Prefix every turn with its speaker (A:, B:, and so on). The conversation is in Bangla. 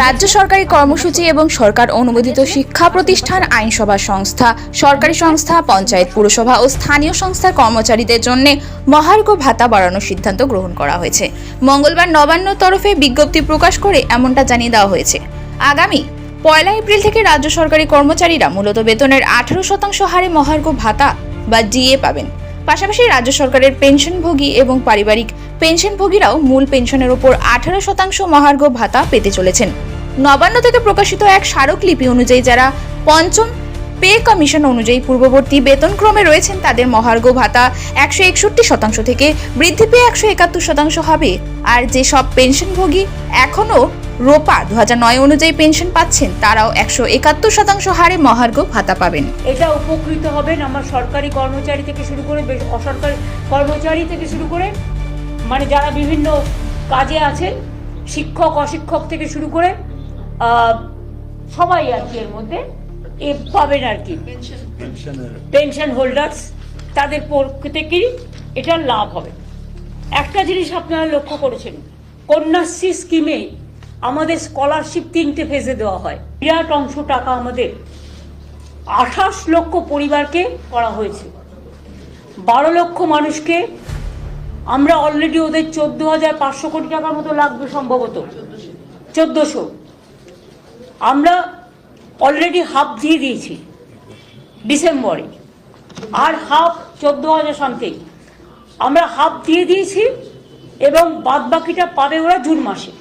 A: রাজ্য সরকারি কর্মসূচি এবং সরকার অনুমোদিত শিক্ষা প্রতিষ্ঠান আইনসভা সংস্থা, সরকারি সংস্থা, পঞ্চায়েত, পুরসভা ও স্থানীয় সংস্থার কর্মচারীদের জন্য মহার্ঘ ভাতা বাড়ানোর সিদ্ধান্ত গ্রহণ করা হয়েছে। মঙ্গলবার নবান্ন তরফে বিজ্ঞপ্তি প্রকাশ করে এমনটা জানিয়ে দেওয়া হয়েছে। আগামী পয়লা এপ্রিল থেকে রাজ্য সরকারি কর্মচারীরা মূলত বেতনের আঠারো শতাংশ হারে মহার্ঘ ভাতা বা ডিএ পাবেন। পাশাপাশি রাজ্য সরকারের পেনশনভোগী এবং পারিবারিক পেনশনভোগীরাও মূল পেনশনের ওপর আঠারো শতাংশ মহার্ঘ ভাতা পেতে চলেছেন। নবান্ন থেকে প্রকাশিত এক স্মারকলিপি অনুযায়ী যারা পঞ্চম পে কমিশন অনুযায়ী পূর্ববর্তী বেতনক্রমে রয়েছেন, তাদের মহার্ঘ ভাতা একশো একষট্টি শতাংশ থেকে বৃদ্ধি পেয়ে একশো একাত্তর শতাংশ হবে। আর যেসব পেনশনভোগী এখনও রোপা দু নয় অনুযায়ী পেনশন পাচ্ছেন তারাও একশো একাত্তর শতাংশ হারে মহার্ঘ ভাতা পাবেন।
B: এটা উপকৃত হবেন আমার সরকারি কর্মচারী থেকে শুরু করে বেশ অসরকারি কর্মচারী থেকে শুরু করে মানে যারা বিভিন্ন কাজে আছেন শিক্ষক অশিক্ষক থেকে শুরু করে সবাই আর কি এর মধ্যে এ পাবেন আর কি। পেনশন হোল্ডার্স তাদের প্রত্যেকেরই এটা লাভ হবে। একটা জিনিস আপনারা লক্ষ্য করেছেন কন্যাশ্রী স্কিমে আমাদের স্কলারশিপ তিনটে ফেজে দেওয়া হয়। বিরাট অংশ টাকা আমাদের আঠাশ লক্ষ পরিবারকে করা হয়েছে। বারো লক্ষ মানুষকে আমরা অলরেডি ওদের চোদ্দ হাজার পাঁচশো কোটি টাকার মতো লাগবে সম্ভবত। চোদ্দোশো। আমরা অলরেডি হাফ দিয়ে দিয়েছি ডিসেম্বরে। আর হাফ চোদ্দ হাজার সামথিং আমরা হাফ দিয়ে দিয়েছি এবং বাদ বাকিটা পাবে ওরা জুন মাসে।